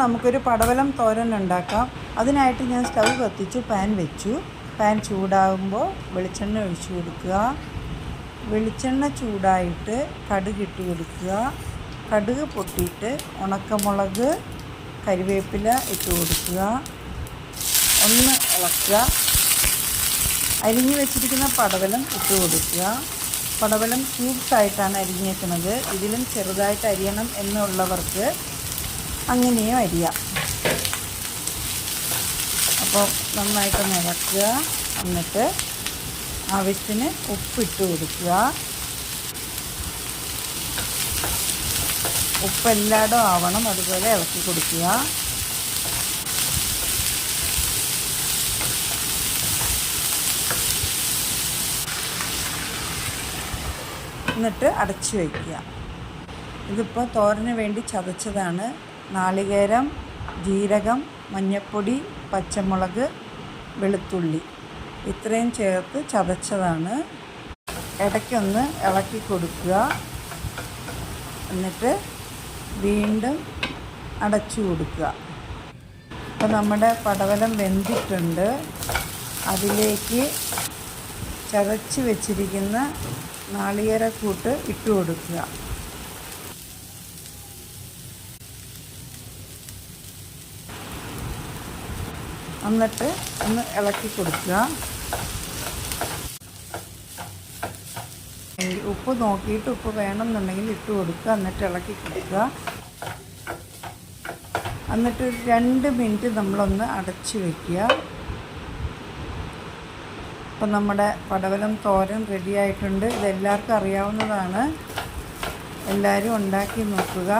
നമുക്കൊരു പടവലം തോരൻ ഉണ്ടാക്കാം. അതിനായിട്ട് ഞാൻ സ്റ്റൗ കത്തിച്ചു പാൻ വെച്ചു. പാൻ ചൂടാകുമ്പോൾ വെളിച്ചെണ്ണ ഒഴിച്ചു കൊടുക്കുക. വെളിച്ചെണ്ണ ചൂടായിട്ട് കടുക് ഇട്ട് കൊടുക്കുക. കടുക് പൊട്ടിയിട്ട് ഉണക്കമുളക് കരിവേപ്പില ഇട്ട് കൊടുക്കുക. ഒന്ന് ഇളക്കുക. അരിഞ്ഞു വെച്ചിരിക്കുന്ന പടവലം ഇട്ട് കൊടുക്കുക. പടവലം ക്യൂബ്സ് ആയിട്ടാണ് അരിഞ്ഞേക്കുന്നത്. ഇതിലും ചെറുതായിട്ട് അരിയണം എന്നുള്ളവർക്ക് അങ്ങനെയും അരിയാം. അപ്പോൾ നന്നായിട്ട് നിറക്കുക. എന്നിട്ട് ആവശ്യത്തിന് ഉപ്പിട്ട് കൊടുക്കുക. ഉപ്പ് ആവണം. അതുപോലെ ഇളക്കി കൊടുക്കുക. എന്നിട്ട് അടച്ചു വയ്ക്കുക. ഇതിപ്പോൾ തോരന് വേണ്ടി ചതച്ചതാണ്. നാളികേരം ജീരകം മഞ്ഞൾപ്പൊടി പച്ചമുളക് വെളുത്തുള്ളി. ഇത്രയും ചേർത്ത് ചതച്ചതാണ്. ഇടയ്ക്കൊന്ന് ഇളക്കി കൊടുക്കുക. എന്നിട്ട് വീണ്ടും അടച്ചു കൊടുക്കുക. അപ്പോൾ നമ്മുടെ പടവലം വെന്തിട്ടുണ്ട്. അതിലേക്ക് ചതച്ച് വെച്ചിരിക്കുന്ന നാളികേരക്കൂട്ട് ഇട്ട് കൊടുക്കുക. എന്നിട്ട് ഒന്ന് ഇളക്കി കൊടുക്കുക. ഉപ്പ് നോക്കിയിട്ട് ഉപ്പ് വേണമെന്നുണ്ടെങ്കിൽ ഇട്ട് കൊടുക്കുക എന്നിട്ട് ഇളക്കി കൊടുക്കുക. എന്നിട്ട് ഒരു രണ്ട് മിനിറ്റ് നമ്മളൊന്ന് അടച്ച് വയ്ക്കുക അപ്പം നമ്മുടെ പടവലം തോരൻ റെഡിയായിട്ടുണ്ട് ഇതെല്ലാവർക്കും അറിയാവുന്നതാണ്. എല്ലാവരും ഉണ്ടാക്കി നോക്കുക.